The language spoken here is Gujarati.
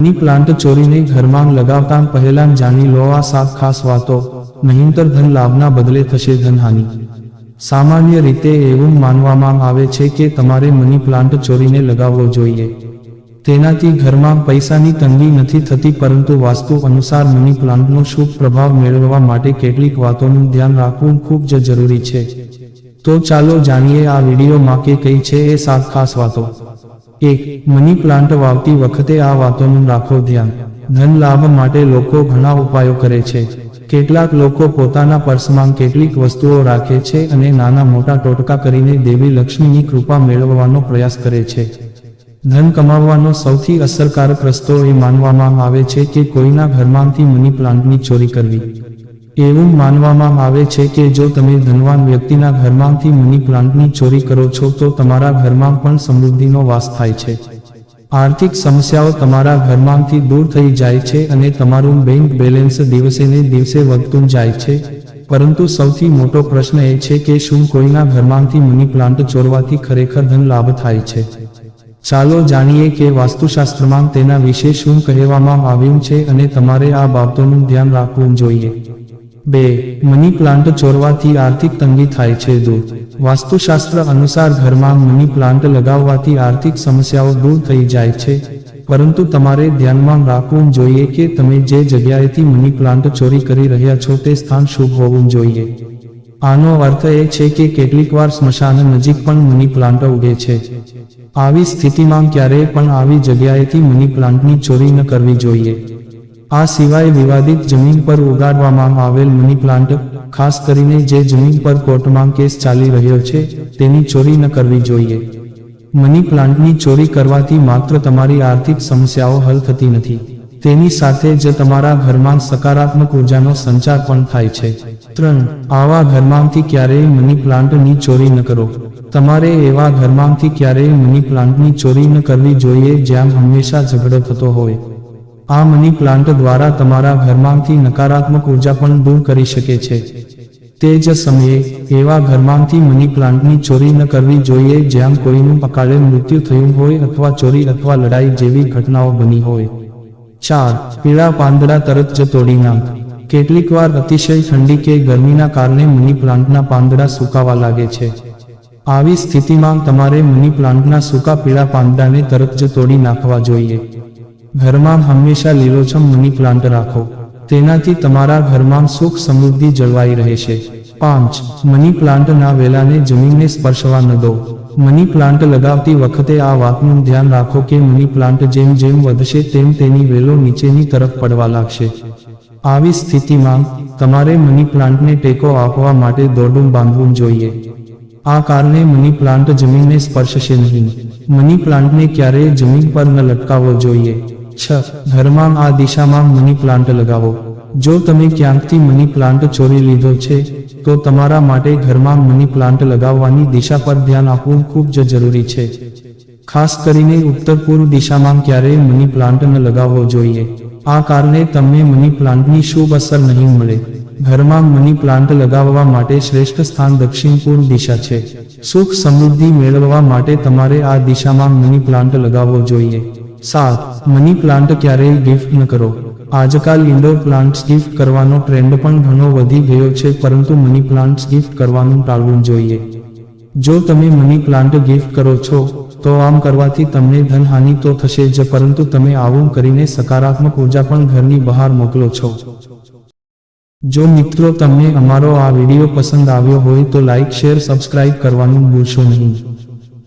મની પ્લાન્ટ ચોરીને ઘરમાં લગાવતા પહેલા જાણી લો આ સાત ખાસ વાતો. નહીંતર ધન લાભના બદલે થશે ધનહાનિ. સામાન્ય રીતે એવું માનવામાં આવે છે કે તમારે મની પ્લાન્ટ ચોરીને લગાવવો જોઈએ. તેનાથી ઘરમાં પૈસાની તંગી નથી થતી પરંતુ વાસ્તુ અનુસાર મની પ્લાન્ટનો શુભ પ્રભાવ મેળવવા માટે કેટલીક વાતોનું ધ્યાન રાખવું ખૂબ જ જરૂરી છે. તો ચાલો જાણીએ આ વિડીયોમાં કે કઈ છે એ સાત ખાસ વાતો. એક મની પ્લાન્ટ વાવતી વખતે આ વાતોનું રાખો ધ્યાન. ધન લાભ માટે લોકો ઘણા ઉપાયો કરે છે. કેટલાક લોકો પોતાના પર્સમાં કેટલીક વસ્તુઓ રાખે છે અને નાના મોટા ટોટકા કરીને દેવી લક્ષ્મીની કૃપા મેળવવાનો પ્રયાસ કરે છે. ધન કમાવવાનો સૌથી અસરકારક રસ્તો એ માનવામાં આવે છે કે કોઈના ઘરમાંથી મની પ્લાન્ટની ચોરી કરવી. એવું માનવામાં આવે છે કે જો તમે ધનવાન વ્યક્તિના ઘરમાંથી મની પ્લાન્ટની ચોરી કરો છો, તો તમારા ઘરમાં પણ સમૃદ્ધિનો વાસ થાય છે. આર્થિક સમસ્યાઓ તમારા ઘરમાંથી દૂર થઈ જાય છે અને તમારું બેંક બેલેન્સ દિવસે ને દિવસે વધતું જાય છે. પરંતુ સૌથી મોટો પ્રશ્ન એ છે કે શું કોઈના ઘરમાંથી મની પ્લાન્ટ ચોરવાથી ખરેખર ધન લાભ થાય છે? ચાલો જાણીએ કે વાસ્તુશાસ્ત્રમાં તેના વિશે શું કહેવામાં આવ્યું છે અને તમારે આ બાબતોનું ધ્યાન રાખવું જોઈએ. બે, મની પ્લાન્ટ ચોરવાથી આર્થિક તંગી થાય છે. દૂર વાસ્તુશાસ્ત્ર અનુસાર ઘરમાં મની પ્લાન્ટ લગાવવાથી આર્થિક સમસ્યાઓ દૂર થઈ જાય છે. પરંતુ તમારે ધ્યાનમાં રાખવું જોઈએ કે તમે જે જગ્યાએથી મની પ્લાન્ટ ચોરી કરી રહ્યા છો તે સ્થાન શુભ હોવું જોઈએ. આનો અર્થ એ છે કે કેટલીકવાર સ્મશાન નજીક પણ મની પ્લાન્ટ ઉગે છે. આવી સ્થિતિમાં ક્યારેય પણ આવી જગ્યાએથી મની પ્લાન્ટની ચોરી ન કરવી જોઈએ. આ સિવાય વિવાદિત જમીન પર ઉગાડવામાં આવેલ મની પ્લાન્ટ, ખાસ કરીને જે જમીન પર કોર્ટમાં કેસ ચાલી રહ્યો છે, તેની ચોરી ન કરવી જોઈએ. મની પ્લાન્ટની ચોરી કરવાથી માત્ર તમારી આર્થિક સમસ્યાઓ હલ થતી નથી. તેની સાથે જ તમારા ઘરમાં સકારાત્મક ઉર્જાનો સંચાર પણ થાય છે. ત્રણ, આવા ઘરમાંથી ક્યારેય મની પ્લાન્ટની ચોરી ન કરો. તમારે એવા ઘરમાંથી ક્યારેય મની પ્લાન્ટની ચોરી ન કરવી જોઈએ જ્યાં હંમેશા ઝઘડો થતો હોય. આ મની પ્લાન્ટ દ્વારા તમારા ઘરમાંથી નકારાત્મક ઊર્જા પણ દૂર કરી શકે છે. તે જ સમયે, એવા ઘરમાંથી મની પ્લાન્ટની ચોરી ન કરવી જોઈએ જ્યાં કોઈનું અકાળે મૃત્યુ થયું હોય અથવા ચોરી અથવા લડાઈ જેવી ઘટનાઓ બની હોય. ચાર, પીળા પાંદડા તરત જ તોડી નાખ. કેટલીકવાર અતિશય ઠંડી કે ગરમીના કારણે મની પ્લાન્ટના પાંદડા સુકાવા લાગે છે. આવી સ્થિતિમાં તમારે મની પ્લાન્ટના સૂકા પીળા પાંદડાને તરત જ તોડી નાખવા જોઈએ. ઘરમાં હંમેશા લીલોછમ મની પ્લાન્ટ રાખો. તેનાથી તમારા ઘરમાં સુખ સમૃદ્ધિ જળવાઈ રહેશે. પાંચ, મની પ્લાન્ટના વેલાને જમીનને સ્પર્શવા ન દો. મની પ્લાન્ટ લગાવતી વખતે આ વાતનું ધ્યાન રાખો કે મની પ્લાન્ટ જેમ જેમ વધશે તેમ તેની વેલો નીચેની તરફ પડવા લાગશે. આવી સ્થિતિમાં તમારે મની પ્લાન્ટને ટેકો આપવા માટે દોરડું બાંધવું જોઈએ. આ કારણે મની પ્લાન્ટ જમીનને સ્પર્શશે નહીં. મની પ્લાન્ટને ક્યારેય જમીન પર ન લટકાવવો જોઈએ. છ ઘરમાં આ દિશામાં મની પ્લાન્ટ લગાવો. જો તમે ક્યાંકથી મની પ્લાન્ટ ચોરી લીધો છે, તો તમારા માટે ઘરમાં મની પ્લાન્ટ લગાવવાની દિશા પર ધ્યાન આપવું ખૂબ જ જરૂરી છે. ખાસ કરીને ઉત્તર પૂર્વ દિશામાં ક્યારેય મની પ્લાન્ટ ન લગાવવો જોઈએ. આ કારણે તમને મની પ્લાન્ટની શુભ અસર નહીં મળે. ઘરમાં મની પ્લાન્ટ લગાવવા માટે શ્રેષ્ઠ સ્થાન દક્ષિણ પૂર્વ દિશા છે. સુખ સમૃદ્ધિ મેળવવા માટે તમારે આ દિશામાં મની પ્લાન્ટ લગાવવો જોઈએ. સાત મની પ્લાન્ટ ક્યારેય ગિફ્ટ ન કરો. આજકાલ ઇન્ડોર પ્લાન્ટ્સ ગિફ્ટ કરવાનો ટ્રેન્ડ પણ ઘણો વધી ગયો છે, પરંતુ મની પ્લાન્ટ્સ ગિફ્ટ કરવાનું ટાળવું જોઈએ. જો તમે મની પ્લાન્ટ ગિફ્ટ કરો છો, તો આમ કરવાથી તમને ધનહાનિ તો થશે જ, પરંતુ તમે આવું કરીને સકારાત્મક ઊર્જા પણ ઘરની બહાર મોકલો છો. જો મિત્રો તમને અમારો આ વીડિયો પસંદ આવ્યો હોય તો લાઇક શેર, સબસ્ક્રાઇબ કરવાનું ભૂલશો નહીં.